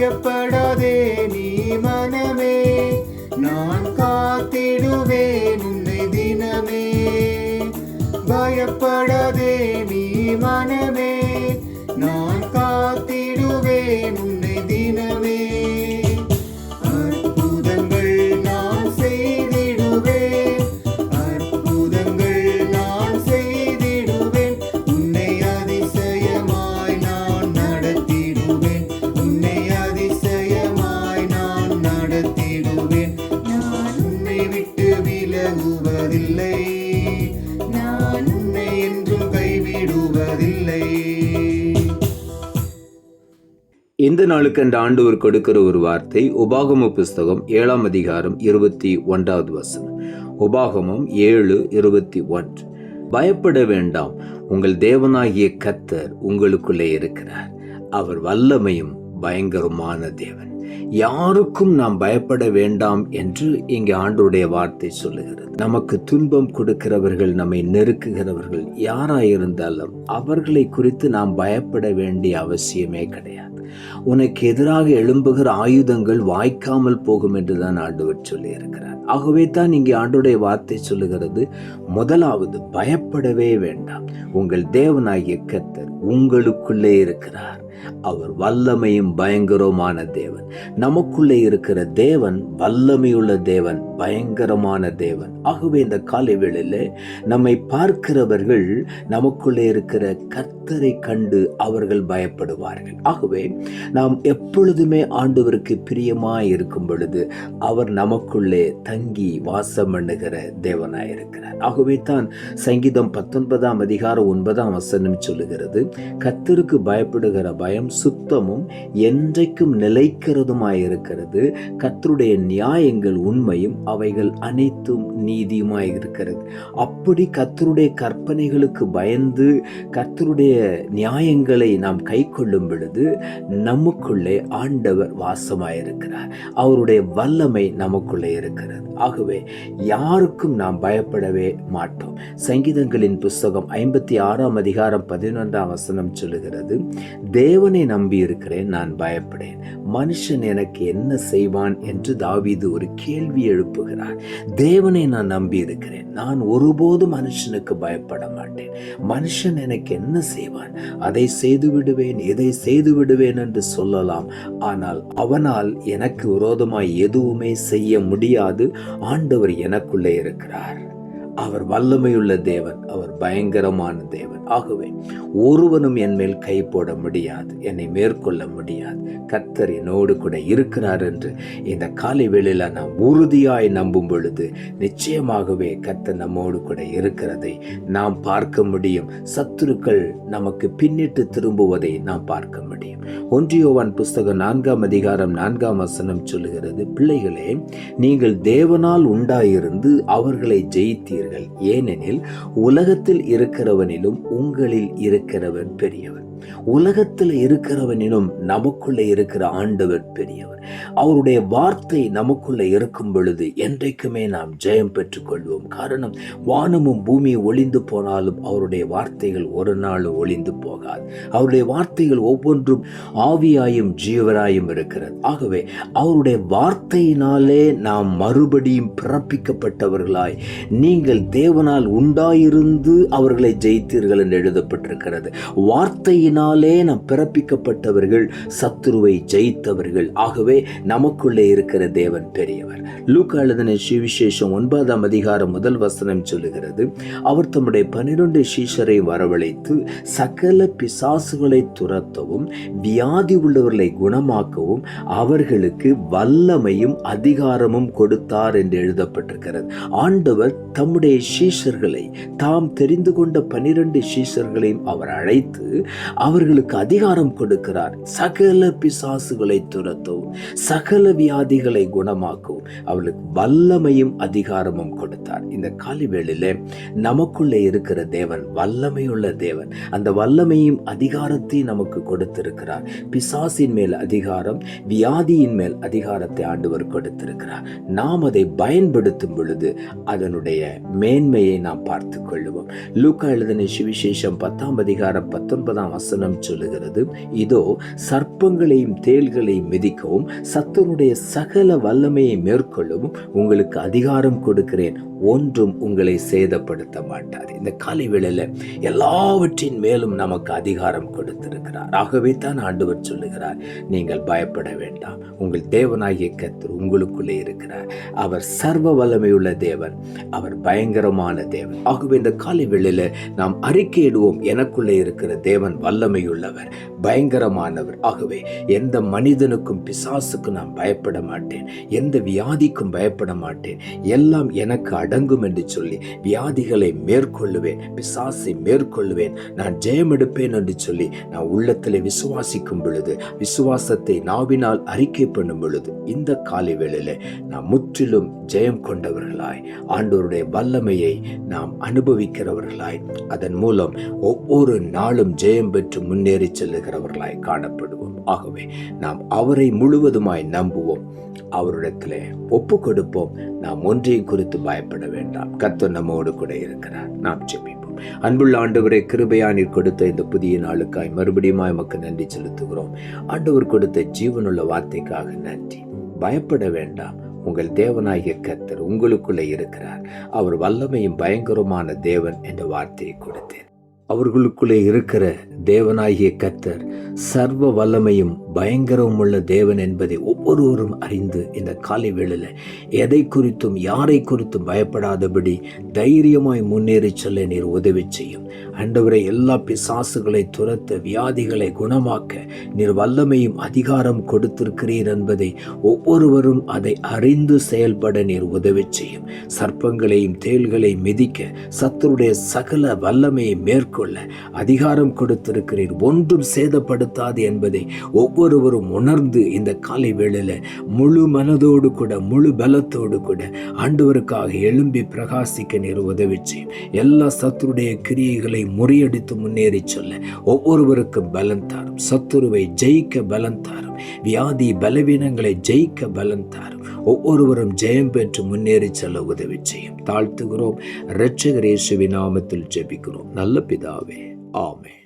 பயப்படாதே நீ மனமே. நான் காத்திடுவேன் உன்னை தினமே. பயப்படாதே நீ மனமே. நான் கா இந்த நாளுக்கு அந்த ஆண்டவர் கொடுக்கிற ஒரு வார்த்தை உபாகம புஸ்தகம் ஏழாம் அதிகாரம் இருபத்தி ஒன்றாவது வசனம். உபாகமம் ஏழு இருபத்தி ஒன்று. பயப்பட வேண்டாம் உங்கள் தேவனாகிய கத்தர் உங்களுக்குள்ளே இருக்கிறார். அவர் வல்லமையும் பயங்கரமான தேவன். யாருக்கும் நாம் பயப்பட வேண்டாம் என்று இங்கே ஆண்டுடைய வார்த்தை சொல்லுகிறது. நமக்கு துன்பம் கொடுக்கிறவர்கள் நம்மை நெருக்குகிறவர்கள் யாராயிருந்தாலும் அவர்களை குறித்து நாம் பயப்பட வேண்டிய அவசியமே கிடையாது. உனக்கு எதிராக எழும்புகிற ஆயுதங்கள் வாய்க்காமல் போகும் என்று தான் ஆண்டவர் சொல்லியிருக்கிறார். ஆகவே தான் இங்கே ஆண்டுடைய வார்த்தை சொல்லுகிறது முதலாவது பயப்படவே வேண்டாம். உங்கள் தேவனாகிய கத்தர் உங்களுக்குள்ளே இருக்கிறார். அவர் வல்லமையும் பயங்கரமான தேவன். நமக்குள்ளே இருக்கிற தேவன் வல்லமையுள்ள தேவன் பயங்கரமான தேவன். ஆகவே இந்த காலை வேளையில் நம்மை பார்க்கிறவர்கள் நமக்குள்ளே இருக்கிற கர்த்தரை கண்டு அவர்கள் பயப்படுவார்கள். ஆகவே நாம் எப்பொழுதுமே ஆண்டவருக்கு பிரியமாய் இருக்கும் பொழுது அவர் நமக்குள்ளே தங்கி வாசம் பண்ணுகிற தேவனாய் இருக்கிறார். ஆகவே தான் சங்கீதம் பத்தொன்பதாம் அதிகாரம் ஒன்பதாம் வசனம் சொல்லுகிறது கத்தருக்கு பயப்படுகிற பய பயம் சுத்தமும் என்றைக்கும் நிலைக்கிறதுமாயிருக்கிறது. கத்தருடைய நியாயங்கள் உண்மையும் அவைகள் அனைத்தும் நீதியுமாய் இருக்கிறது அப்படி கத்தருடைய கற்பனைகளுக்கு பயந்து கத்தருடைய நியாயங்களை நாம் கை கொள்ளும் பொழுது நமக்குள்ளே ஆண்டவர் வாசமாயிருக்கிறார். அவருடைய வல்லமை நமக்குள்ளே இருக்கிறது. ஆகவே யாருக்கும் நாம் பயப்படவே மாட்டோம். சங்கீதங்களின் புஸ்தகம் ஐம்பத்தி ஆறாம் அதிகாரம் பதினொன்றாம் வசனம் சொல்லுகிறது தேவ தேவனை நம்பி இருக்கிறேன் நான் பயப்படேன். மனுஷன் எனக்கு என்ன செய்வான் என்று தாவீது ஒரு கேள்வி எழுப்புகிறார். தேவனை நான் நம்பி இருக்கிறேன் நான் ஒருபோதும் மனுஷனுக்கு பயப்பட மாட்டேன். மனுஷன் எனக்கு என்ன செய்வான்? அதை செய்து விடுவேன் எதை செய்து விடுவேன் என்று சொல்லலாம். ஆனால் அவனால் எனக்கு விரோதமாய் எதுவுமே செய்ய முடியாது. ஆண்டவர் எனக்குள்ளே இருக்கிறார். அவர் வல்லமையுள்ள தேவன் அவர் பயங்கரமான தேவன். ஆகவே ஒருவனும் என் மேல் கை போட முடியாது என்னை மேற்கொள்ள முடியாது. கர்த்தர் என்னோடு கூட இருக்கிறார் என்று இந்த காலை வேளையில் நாம் உறுதியாய் நம்பும் பொழுது நிச்சயமாகவே கர்த்தர் நம்மோடு கூட இருக்கிறதை நாம் பார்க்க முடியும். சத்துருக்கள் நமக்கு பின்னிட்டு திரும்புவதை நாம் பார்க்க முடியும். ஒன்றியோவான் புஸ்தகம் நான்காம் அதிகாரம் நான்காம் வசனம் சொல்லுகிறது பிள்ளைகளே நீங்கள் தேவனால் உண்டாயிருந்து அவர்களை ஜெயித்தீர்கள். ஏனெனில் உலகத்தில் இருக்கிறவனிலும் உங்களில் இருக்கிறவன் பெரியவன். உலகத்தில் இருக்கிறவனிலும் நமக்குள்ளே இருக்கிற ஆண்டவர் பெரியவர். அவருடைய வார்த்தை நமக்குள்ளே இருக்கும் பொழுது என்றைக்குமே நாம் ஜெயம் பெற்றுக்கொள்வோம். காரணம் வானமும் பூமி ஒளிந்து போனாலும் அவருடைய வார்த்தைகள் ஒரு நாள் ஒளிந்து போகாது. அவருடைய வார்த்தைகள் ஒவ்வொன்றும் ஆவியாயும் ஜீவராயும் இருக்கிறது. ஆகவே அவருடைய வார்த்தையினாலே நாம் மறுபடியும் பிறப்பிக்கப்பட்டவர்களாய் நீங்கள் தேவனால் உண்டாயிருந்து அவர்களை ஜெயித்தீர்கள் என்று எழுதப்பட்டிருக்கிறது. வார்த்தையின் ஆவியினாலே நாம் பிறப்பிக்கப்பட்டவர்கள் சத்துருவை ஜெயித்தவர்கள். ஆகவே நமக்குள்ளே இருக்கிற தேவன் பெரியவர். லூக்கா எழுதின சுவிசேஷம் ஒன்பதாம் அதிகாரம் முதல் வசனம் சொல்லுகிறது அவர் தம்முடைய பன்னிரண்டு சீஷரை வரவழைத்து சகல பிசாசுகளை துரத்தவும் வியாதி உள்ளவர்களை குணமாக்கவும் அவர்களுக்கு வல்லமையும் அதிகாரமும் கொடுத்தார் என்று எழுதப்பட்டிருக்கிறது. ஆண்டவர் தம்முடைய சீஷர்களை தாம் தெரிந்து கொண்ட பன்னிரண்டு சீஷர்களையும் அவர் அழைத்து அவர்களுக்கு அதிகாரம் கொடுக்கிறார். சகல பிசாசுகளை துரத்தவும் சகல வியாதிகளை குணமாக்கவும் அவளுக்கு வல்லமையும் அதிகாரமும் கொடுத்தார். இந்த காலை வேளையில நமக்குள்ளே இருக்கிற தேவன் வல்லமையுள்ள தேவன் அந்த வல்லமையும் அதிகாரத்தையும் நமக்கு கொடுத்திருக்கிறார். பிசாசின் மேல் அதிகாரம் வியாதியின் மேல் அதிகாரத்தை ஆண்டவர் கொடுத்திருக்கிறார். நாம் அதை பயன்படுத்தும் பொழுது அதனுடைய மேன்மையை நாம் பார்த்து கொள்ளுவோம். லூக்கா எழுதின சுவிசேஷம் பத்தாம் அதிகாரம் பத்தொன்பதாம் வசனம் சொல்லுகிறது. இதோ சர்ப்பங்களையும் தேள்களையும் மிதிக்கவும் சத்துருடைய சகல வல்லமையை மேற்கொள்ளவும் உங்களுக்கு அதிகாரம் கொடுக்கிறேன். ஒன்றும் உங்களை சேதப்படுத்த மாட்டார் இந்த காலை வேளையில் எல்லாவற்றின் மேலும் நமக்கு அதிகாரம் கொடுத்திருக்கிறார். ஆகவே தான் ஆண்டவர் சொல்லுகிறார் நீங்கள் பயப்பட வேண்டாம். உங்கள் தேவனாகிய கத்தர் உங்களுக்குள்ளே இருக்கிறார். அவர் சர்வ வல்லமையுள்ள தேவன். அவர் பயங்கரமான தேவன். ஆகவே இந்த காலை வேளையில் நாம் அறிக்கையிடுவோம் எனக்குள்ளே இருக்கிற தேவன் வல்ல வல்லமையுள்ளவர் பயங்கரமானவர். ஆகவே எந்த மனிதனுக்கும் பிசாசுக்கும் நான் பயப்பட மாட்டேன். எந்த வியாதிக்கும் பயப்பட மாட்டேன். எல்லாம் எனக்கு அடங்கும் என்று சொல்லி வியாதிகளை மேற்கொள்ளுவேன் பிசாசை மேற்கொள்ளுவேன். நான் ஜெயமெடுப்பேன் என்று சொல்லி நான் உள்ளத்தில் விசுவாசிக்கும் பொழுது விசுவாசத்தை நாவினால் அறிக்கை பண்ணும் பொழுது இந்த காலை வேளையில் நாம் முற்றிலும் ஜெயம் கொண்டவர்களாய் ஆண்டோருடைய வல்லமையை நாம் அனுபவிக்கிறவர்களாய் அதன் மூலம் ஒவ்வொரு நாளும் ஜெயம் பெற்று முன்னேறி செல்லுகிறவர்களாய் காணப்படுவோம். ஆகவே நாம் அவரை முழுவதுமாய் நம்புவோம். அவரிடத்தில் ஒப்பு கொடுப்போம். நாம் ஒன்றையும் குறித்து பயப்பட வேண்டாம். கர்த்தர் நம்மோடு கூட இருக்கிறார். நாம் ஜெபிப்போம். அன்புள்ள ஆண்டவரே கிருபையா நீர் கொடுத்த இந்த புதிய நாளுக்காய் மறுபடியும் எமக்கு நன்றி செலுத்துகிறோம். ஆண்டவர் கொடுத்த ஜீவனுள்ள வார்த்தைக்காக நன்றி. பயப்பட வேண்டாம். உங்கள் தேவனாகிய கர்த்தர் உங்களுக்குள்ளே இருக்கிறார். அவர் வல்லமையும் பயங்கரமான தேவன் என்ற வார்த்தையை கொடுத்தேன். அவர்களுக்குள்ளே இருக்கிற தேவனாகிய கர்த்தர் சர்வ வல்லமையும் பயங்கரம் உள்ள தேவன் என்பதை ஒவ்வொருவரும் அறிந்து இந்த காலை வேளையில் எதை குறித்தும் யாரை குறித்தும் பயப்படாதபடி தைரியமாய் முன்னேறி செல்ல நீர் உதவி செய்யும். அண்டவரை எல்லா பிசாசுகளை துரத்த வியாதிகளை குணமாக்க நீர் வல்லமையும் அதிகாரம் கொடுத்திருக்கிறீர் என்பதை ஒவ்வொருவரும் அதை அறிந்து செயல்பட நீர் உதவி செய்யும். சர்ப்பங்களையும் தேள்களையும் மிதிக்க சத்துருடைய சகல வல்லமையை மேற்கொள்ள அதிகாரம் கொடுத்திருக்கிறீர். ஒன்றும் சேதப்படுத்தாது என்பதை ஒவ்வொருவரும் உணர்ந்து இந்த காலை வேளையில் முழு மனதோடு கூட முழு பலத்தோடு கூட ஆண்டவருக்காக எழும்பி பிரகாசிக்க நீர் உதவி செய்யும் எல்லா சத்துருடைய கிரியைகளை முறியடித்து முன்னேறி சொல்ல ஒவ்வொருவருக்கும் பலன் தாரும். சத்துருவை ஜெயிக்க பலன் தாரும். வியாதி பலவீனங்களை ஜெயிக்க பலன் தாரும். ஒவ்வொருவரும் ஜெயம் பெற்று முன்னேறி செல்ல உதவி செய்யும் தாழ்த்துகிறோம் இரட்சகரேசுவின் நாமத்தில் ஜெபிக்கிறோம். நல்ல பிதாவே. ஆமே